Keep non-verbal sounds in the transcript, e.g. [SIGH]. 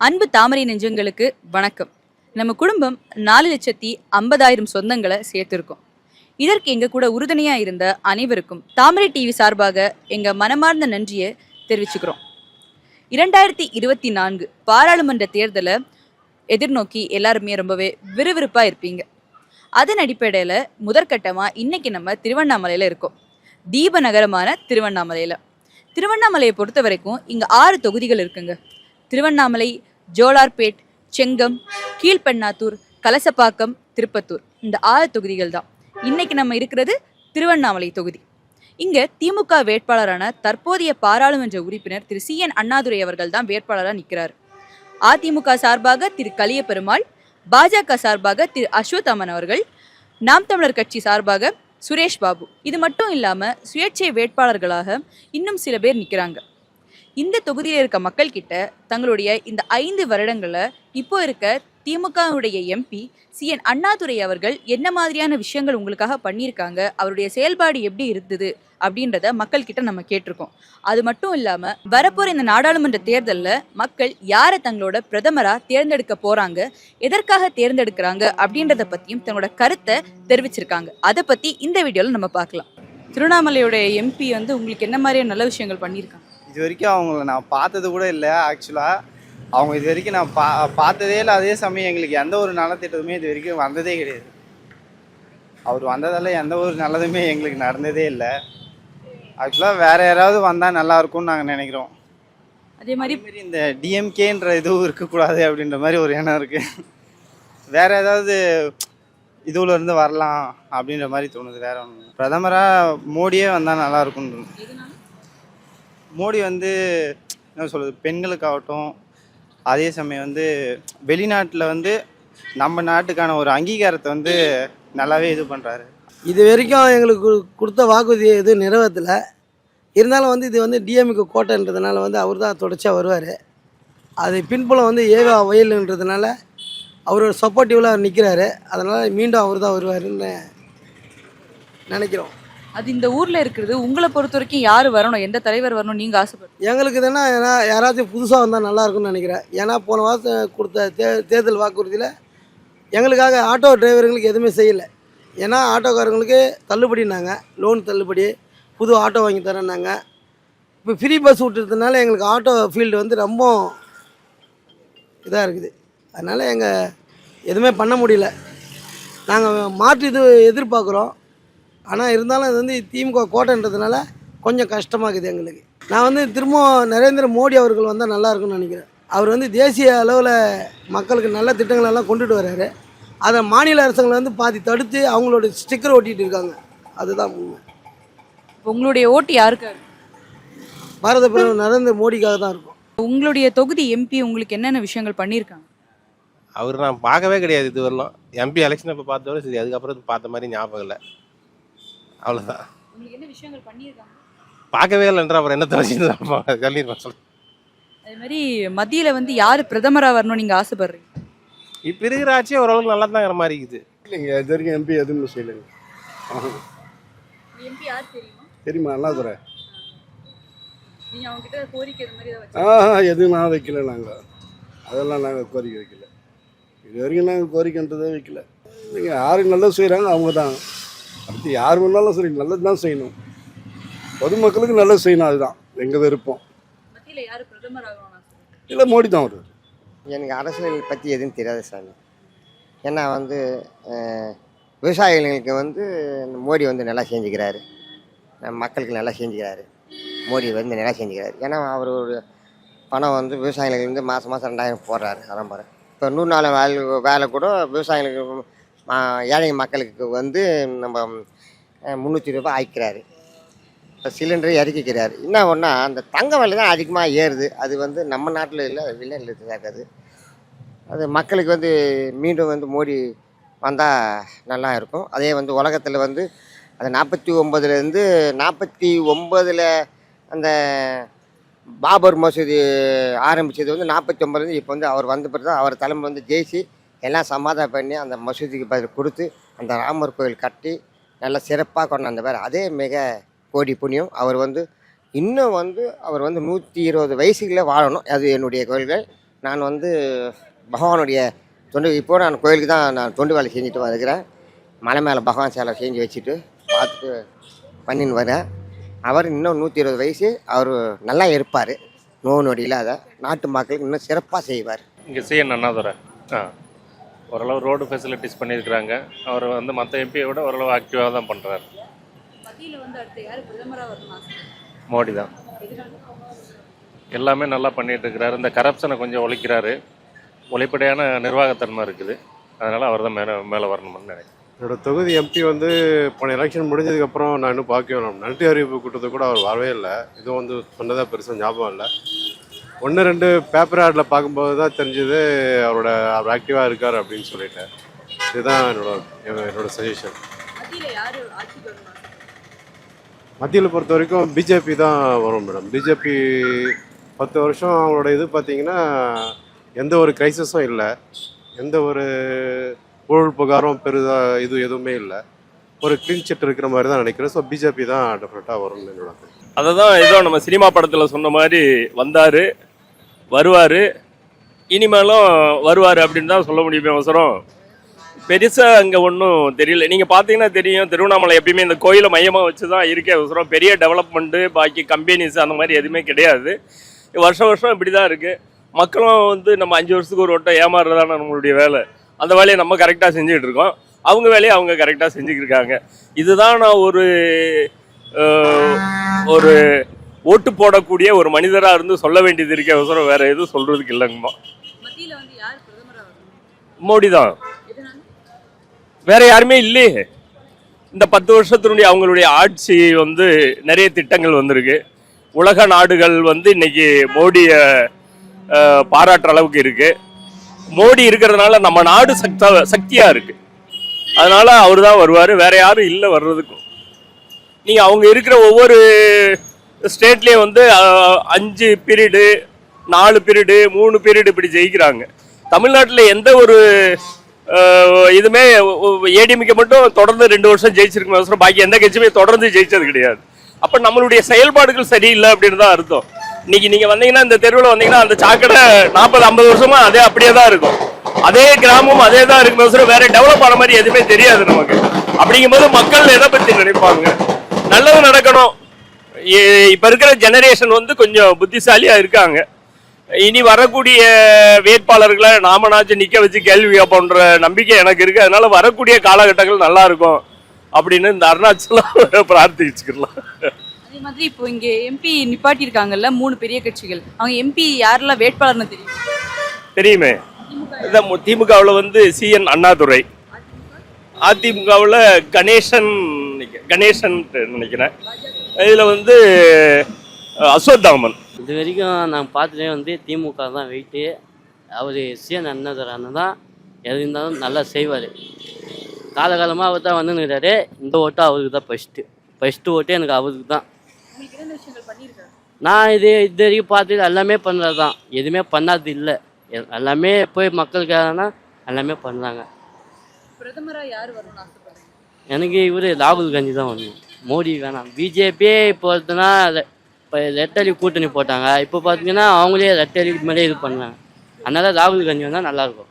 அன்பு தாமரை நெஞ்சங்களுக்கு வணக்கம். நம்ம குடும்பம் நாலு லட்சத்தி ஐம்பதாயிரம் சொந்தங்களை சேர்த்துருக்கோம். இதற்கு எங்க கூட உறுதுணையா இருந்த அனைவருக்கும் தாமரை டிவி சார்பாக எங்க மனமார்ந்த நன்றியை தெரிவிச்சுக்கிறோம். இரண்டாயிரத்தி இருபத்தி நான்கு பாராளுமன்ற தேர்தலை எதிர்நோக்கி எல்லாருமே ரொம்பவே விறுவிறுப்பாக இருப்பீங்க. அதன் அடிப்படையில் முதற்கட்டமாக இன்னைக்கு நம்ம திருவண்ணாமலையில் இருக்கோம். தீப நகரமான திருவண்ணாமலையில். திருவண்ணாமலையை பொறுத்த வரைக்கும் இங்கே ஆறு தொகுதிகள் இருக்குங்க. திருவண்ணாமலை ஜோலார்பேட் செங்கம் கீழ்பெண்ணாத்தூர் கலசப்பாக்கம் திருப்பத்தூர். இந்த ஆறு தொகுதிகள் தான். இன்னைக்கு நம்ம இருக்கிறது திருவண்ணாமலை தொகுதி. இங்க திமுக வேட்பாளரான தற்போதைய பாராளுமன்ற உறுப்பினர் திரு சி என் அண்ணாதுரை அவர்கள் தான் வேட்பாளராக நிற்கிறார் அதிமுக சார்பாக திரு கலிய பெருமாள் பாஜக சார்பாக திரு அஸ்வத்தாமன் அவர்கள் நாம் தமிழர் கட்சி சார்பாக சுரேஷ் பாபு. இது மட்டும் இல்லாமல் சுயேட்சை வேட்பாளர்களாக இன்னும் சில பேர் நிற்கிறாங்க இந்த தொகுதியில் இருக்க மக்கள் கிட்ட தங்களுடைய இந்த ஐந்து வருடங்கள்ல இப்போ இருக்க திமுகவுடைய எம்பி சி என் அண்ணாதுரை அவர்கள் என்ன மாதிரியான விஷயங்கள் உங்களுக்காக பண்ணியிருக்காங்க அவருடைய செயல்பாடு எப்படி இருந்தது அப்படின்றத மக்கள் கிட்ட நம்ம கேட்டிருக்கோம். அது மட்டும் இல்லாம வரப்போற இந்த நாடாளுமன்ற தேர்தலில் மக்கள் யாரை தங்களோட பிரதமரா தேர்ந்தெடுக்க போறாங்க எதற்காக தேர்ந்தெடுக்கிறாங்க அப்படின்றத பத்தியும் தங்களோட கருத்தை தெரிவிச்சிருக்காங்க. அதை பத்தி இந்த வீடியோல நம்ம பார்க்கலாம். திருவண்ணாமலையோட எம்பி வந்து உங்களுக்கு என்ன மாதிரியான நல்ல விஷயங்கள் பண்ணியிருக்காங்க? இது வரைக்கும் அவங்கள நான் பார்த்தது கூட இல்லை ஆக்சுவலாக அவங்க இது வரைக்கும் நான் பா பார்த்ததே இல்லை அதே சமயம் எங்களுக்கு எந்த ஒரு நலத்திட்டமுமே இது வரைக்கும் வந்ததே கிடையாது. அவர் வந்ததால எந்த ஒரு நல்லதுமே எங்களுக்கு நடந்ததே இல்லை. ஆக்சுவலாக வேற யாராவது வந்தால் நல்லா இருக்கும்னு நாங்கள் நினைக்கிறோம். அதே மாதிரி இந்த டிஎம்கேன்ற இதுவும் இருக்கக்கூடாது அப்படின்ற மாதிரி ஒரு எண்ணம் இருக்குது வேற ஏதாவது இதுல இருந்து வரலாம் அப்படின்ற மாதிரி தோணுது வேற ஒன்று பிரதமராக மோடியே வந்தால் நல்லா இருக்கும்னு மோடி வந்து என்ன சொல்கிறது பெண்களுக்காகட்டும் அதே சமயம் வந்து வெளிநாட்டில் வந்து நம்ம நாட்டுக்கான ஒரு அங்கீகாரத்தை வந்து நல்லாவே இது பண்ணுறாரு இது வரைக்கும் எங்களுக்கு கு- கொடுத்த வாக்குறுதி எதுவும் நிறைவேற்றலை இருந்தாலும் வந்து இது வந்து டிஎம்கே கோட்டைன்றதுனால வந்து அவர் தான் தொடர்ச்சியாக வருவார். அது பின்புலம் வந்து ஏவா வயலுன்றதுனால அவரோட சப்போர்ட்டிவில் நிற்கிறாரு அதனால் மீண்டும் அவர் தான் வருவாருன்னு நினைக்கிறோம். அது இந்த ஊர்ல இருக்கிறது உங்களை பொறுத்த வரைக்கும் யாரு வரணும்? எந்த தலைவர் வரணும் நீங்க ஆசைப்படுறீங்க? எங்களுக்கு தானே ஏன்னா யாராச்சும் புதுசாக வந்தால் நல்லா இருக்கும்னு நினைக்கிறேன். ஏன்னா போன வாரம் கொடுத்த தே தேர்தல் வாக்குறுதியில் எங்களுக்காக ஆட்டோ டிரைவருங்களுக்கு எதுவுமே செய்யலை. ஏன்னா ஆட்டோக்காரங்களுக்கு தள்ளுபடினாங்க லோன் தள்ளுபடி புது ஆட்டோ வாங்கி தரேன்னாங்க. இப்போ ஃப்ரீ பஸ் விட்டுறதுனால எங்களுக்கு ஆட்டோ ஃபீல்டு வந்து ரொம்ப இதாக இருக்குது. அதனால் எங்கள் எதுவுமே பண்ண முடியல. நாங்கள் மாற்று இது எதிர்பார்க்குறோம். ஆனால் இருந்தாலும் இது வந்து திமுக கோட்டைன்றதுனால கொஞ்சம் கஷ்டமாக இருக்குது எங்களுக்கு. நான் வந்து திரும்ப நரேந்திர மோடி அவர்கள் வந்தால் நல்லா இருக்கும்னு நினைக்கிறேன். அவர் வந்து தேசிய அளவில் மக்களுக்கு நல்ல திட்டங்கள் எல்லாம் கொண்டுட்டு வர்றாரு அதை மாநில அரசுங்களை வந்து பாதி தடுத்து அவங்களோட ஸ்டிக்கர் ஒட்டிட்டு இருக்காங்க. அதுதான் உண்மை. இப்ப உங்களுடைய ஓட்டு யாருக்கு? பாரத பிரதமர் நரேந்திர மோடிக்காக தான் இருக்கும். உங்களுடைய தொகுதி எம்பி உங்களுக்கு என்னென்ன விஷயங்கள் பண்ணியிருக்காங்க? அவர் நான் பார்க்கவே கிடையாது இது வரலாம் எம்பி எலெக்ஷன் அப்போ பார்த்தோட சரி அதுக்கப்புறம் பார்த்த மாதிரி ஞாபகம் இல்லை. அவ்வளோதான் உங்களுக்கு என்ன விஷயங்கள் பண்ணியிருக்காங்க? பார்க்கவே இல்லைன்ற அப்புறம் என்ன தெரிஞ்சு கல்லீர் சொல்ல அதே மாதிரி மத்தியில வந்து யாரு பிரதமரா வரணும் நீங்க ஆசைப்படுறீங்க? இப்போ இருக்கிற ஆட்சி ஓரளவுக்கு நல்லா தான் இருக்கிற மாதிரி இருக்குது. இல்லைங்க இது வரைக்கும் எம்பி எதுவும் செய்யலைங்க. எம்பி யார் தெரியுமா? தெரியுமா? அண்ணாதுரை. நீங்க அவங்க கிட்ட கோரிக்கை இந்த மாதிரி ஆ எதுவும் நான் வைக்கல நாங்கள் அதெல்லாம் நாங்கள் கோரிக்கை வைக்கல. இது வரைக்கும் நாங்கள் கோரிக்கைன்றதே வைக்கல. இல்லைங்க யாருக்கு நல்லது செய்கிறாங்க அவங்க தான் அடுத்து யார் வேணாலும் சரி நல்லது தான் செய்யணும். பொதுமக்களுக்கு நல்லது செய்யணும் அதுதான். எங்கள் விருப்பம் இல்லை மோடி தான் வருவார். எனக்கு அரசியல் பற்றி எதுவும் தெரியாது சாமி. ஏன்னா வந்து விவசாயிகளுக்கு வந்து இந்த மோடி வந்து நல்லா செஞ்சுக்கிறாரு. நம்ம மக்களுக்கு நல்லா செஞ்சுக்கிறாரு. மோடி வந்து நல்லா செஞ்சுக்கிறாரு. ஏன்னா அவர் ஒரு பணம் வந்து விவசாயிகளுக்கு வந்து மாதம் மாதம் ரெண்டாயிரம் போடுறாரு. அறம்பரை இப்போ நூறு நாள் வேலை வேலை கூட விவசாயிகளுக்கு ஏழை மக்களுக்கு வந்து நம்ம முந்நூற்றி ரூபாய் ஆய்க்கிறாரு. இப்போ சிலிண்டரை இறக்கிக்கிறார். என்ன ஒன்றா அந்த தங்க விலை தான் அதிகமாக ஏறுது. அது வந்து நம்ம நாட்டில் இல்லை வெளிநாட்டில் இருக்காது அது. மக்களுக்கு வந்து மீண்டும் வந்து மோடி வந்தால் நல்லா இருக்கும். அதே வந்து உலகத்தில் வந்து அது நாற்பத்தி ஒம்பதுலேருந்து நாற்பத்தி ஒம்பதில் அந்த பாபர் மசூதி ஆரம்பித்தது வந்து நாற்பத்தி ஒம்பதுலேருந்து இப்போ வந்து அவர் வந்த பிறகு தான் அவர் தலைமை வந்து ஜெய்சி எல்லாம் சமாதானம் பண்ணி அந்த மசூதிக்கு பதில் கொடுத்து அந்த ராமர் கோயில் கட்டி நல்லா சிறப்பாக கொண்டாந்த பேர். அதே மிக கோடி புண்ணியம். அவர் வந்து இன்னும் வந்து அவர் வந்து நூற்றி இருபது வயசுகளே வாழணும். அது என்னுடைய கோயில்கள். நான் வந்து பகவானுடைய தொண்டு இப்போ நான் கோயிலுக்கு தான் நான் தொண்டு வேலை செஞ்சுட்டு வருகிறேன். மலை மேலே பகவான் சேலை செஞ்சு வச்சுட்டு பார்த்துட்டு பண்ணின்னு வரேன் அவர் இன்னும் நூற்றி இருபது வயசு. அவர் நல்லா இருப்பார். நோய் நொடி இல்லாத நாட்டு மக்களுக்கு இன்னும் சிறப்பாக செய்வார். இங்கே செய்ய அண்ணாதுரை. ஆ. ஓரளவு ரோடு ஃபெசிலிட்டிஸ் பண்ணியிருக்கிறாங்க. அவர் வந்து மற்ற எம்பியை விட ஓரளவு ஆக்டிவாக தான் பண்ணுறாரு மோடி தான். எல்லாமே நல்லா பண்ணிட்டு இருக்கிறாரு. இந்த கரப்ஷனை கொஞ்சம் ஒழிக்கிறாரு. ஒளிப்படையான நிர்வாகத்தன்மை இருக்குது. அதனால் அவர் தான் மேலே மேலே வரணும்னு நினைக்கிறேன். என்னோட தொகுதி எம்பி வந்து போன எலெக்ஷன் முடிஞ்சதுக்கப்புறம் நான் இன்னும் பார்க்கவே இல்லை. நன்றி அறிவிப்பு கூட்டத்துக்கு கூட அவர் வரவே இல்லை. இதுவும் வந்து சொன்னதாக பெருசாக ஞாபகம் இல்லை. ஒன்று ரெண்டு பேப்பர் ஆடில் பார்க்கும்போது தான் தெரிஞ்சது அவரோட அவர் ஆக்டிவாக இருக்கார் அப்படின்னு சொல்லிட்டு. இதுதான் என்னோட என்னோட சஜஷன் மத்தியில் பொறுத்த வரைக்கும் பிஜேபி தான் வரும் மேடம். பிஜேபி பத்து வருஷம் அவங்களோட இது பார்த்தீங்கன்னா எந்த ஒரு கிரைசிஸும் இல்லை. எந்த ஒரு ஊழல் புகாரும் பெரிதாக இது எதுவுமே இல்லை. ஒரு க்ளீன் சிட் இருக்கிற மாதிரி தான் நினைக்கிறேன். ஸோ பிஜேபி தான் டெஃபினட்டாக வரும்னு என்னோட. அதை தான் ஏதோ நம்ம சினிமா படத்தில் சொன்ன மாதிரி வந்தார். வருவார். இனிமேலும் வருவார் அப்படின்னு தான் சொல்ல முடியுமே அவசரம். பெருசாக அங்கே ஒன்றும் தெரியல. நீங்கள் பார்த்தீங்கன்னா தெரியும் திருவண்ணாமலை எப்பயுமே இந்த கோயிலை மையமாக வச்சு தான் இருக்கே அவசரம். பெரிய டெவலப்மெண்ட்டு பாக்கி கம்பெனிஸ் அந்த மாதிரி எதுவுமே கிடையாது. வருஷம் வருஷம் இப்படி தான் இருக்குது மக்களும் வந்து நம்ம அஞ்சு வருஷத்துக்கு ஒரு வட்டம் ஏமாறுறதான நம்மளுடைய வேலை. அந்த வேலையை நம்ம கரெக்டாக செஞ்சுட்டு இருக்கோம். அவங்க வேலையை அவங்க கரெக்டாக செஞ்சுக்கிட்டு இருக்காங்க. இதுதான் நான் ஒரு ஒரு ஓட்டு போடக்கூடிய ஒரு மனிதராக இருந்து சொல்ல வேண்டியது இருக்கே அவசரம் வேற எதுவும் சொல்றதுக்கு இல்லைங்கம்மா. மோடி தான். வேற யாருமே இல்லையே. இந்த பத்து வருஷத்தினுடைய அவங்களுடைய ஆட்சி வந்து நிறைய திட்டங்கள் வந்திருக்கு. உலக நாடுகள் வந்து இன்னைக்கு மோடியை பாராட்டுற அளவுக்கு இருக்கு. மோடி இருக்கிறதுனால நம்ம நாடு சக்தா சக்தியா இருக்கு. அதனால அவர் தான் வருவார். வேற யாரும் இல்லை வர்றதுக்கும். நீங்க அவங்க இருக்கிற ஒவ்வொரு ஸ்டேட்லேயே வந்து அஞ்சு பீரியடு நாலு பீரியடு மூணு பீரியடு இப்படி ஜெயிக்கிறாங்க. தமிழ்நாட்டில் எந்த ஒரு இதுமே ஏடிஎம்கே மட்டும் தொடர்ந்து ரெண்டு வருஷம் ஜெயிச்சிருக்கும் அவசரம் பாக்கி எந்த கட்சியுமே தொடர்ந்து ஜெயிச்சது கிடையாது. அப்போ நம்மளுடைய செயல்பாடுகள் சரியில்லை அப்படின்னு தான் அர்த்தம். இன்னைக்கு நீங்கள் வந்தீங்கன்னா இந்த தெருவில் வந்தீங்கன்னா அந்த சாக்கடை நாற்பது ஐம்பது வருஷமா அதே அப்படியே தான் இருக்கும். அதே கிராமம் அதே தான் இருக்கும். அவசரம் வேற டெவலப் ஆன மாதிரி எதுவுமே தெரியாது நமக்கு. அப்படிங்கும்போது மக்கள் எதை பற்றி நினைப்பாங்க? நல்லது நடக்கணும். இப்ப இருக்கிற ஜெனரேஷன் வந்து கொஞ்சம் புத்திசாலியா இருக்காங்க. இனி வரக்கூடிய வேட்பாளர்களை நாமனாச்சும் நிக்க வச்சு கேள்வி கேட்போன்ற நம்பிக்கை எனக்கு இருக்கு. அதனால வரக்கூடிய காலகட்டங்கள் நல்லா இருக்கும் அப்படின்னு இந்த அருணாச்சலம் [LAUGHS] பிரார்த்திச்சுக்கலாம் அதே மாதிரி இப்போ இங்கே எம்பி நிப்பாட்டி இருக்காங்கல்ல மூணு பெரிய கட்சிகள். அவங்க எம்பி யாரெல்லாம் வேட்பாளர்னு தெரியும்? தெரியுமே. இந்த திமுகவில் வந்து சிஎன் அண்ணாதுரை. அதிமுகவில் கணேசன் கணேசன் நினைக்கிறேன். இதில் வந்து அஸ்வத்தாமன் இது வரைக்கும் நான் பார்த்ததே வந்து திமுக தான் வெயிட்டு. அவர் சிஎன் அண்ணதுரான தான் எது இருந்தாலும் நல்லா செய்வார். காலகாலமாக அவர் தான் வந்துருக்காரு இந்த ஓட்டு அவருக்கு தான் ஃபஸ்ட்டு ஃபஸ்ட்டு ஓட்டு எனக்கு அவருக்கு தான். நான் இது இது வரைக்கும் பார்த்தது எல்லாமே பண்ணுறது தான். எதுவுமே பண்ணாது இல்லை. எல்லாமே போய் மக்களுக்காகனா எல்லாமே பண்ணுறாங்க. பிரதமராக யார் வரணும்னு ஆசைப்படுறீங்க? எனக்கு இவர் ராகுல் காந்தி தான் வரணும் மோடி வேணாம். பிஜேபியே இப்போ பார்த்தோன்னா இப்போ ரெட்டலி கூட்டணி போட்டாங்க. இப்போ பார்த்தீங்கன்னா அவங்களே ரெட்டலி மேலே இது பண்ணாங்க. அதனால ராகுல் காந்தி வந்தால் நல்லாயிருக்கும்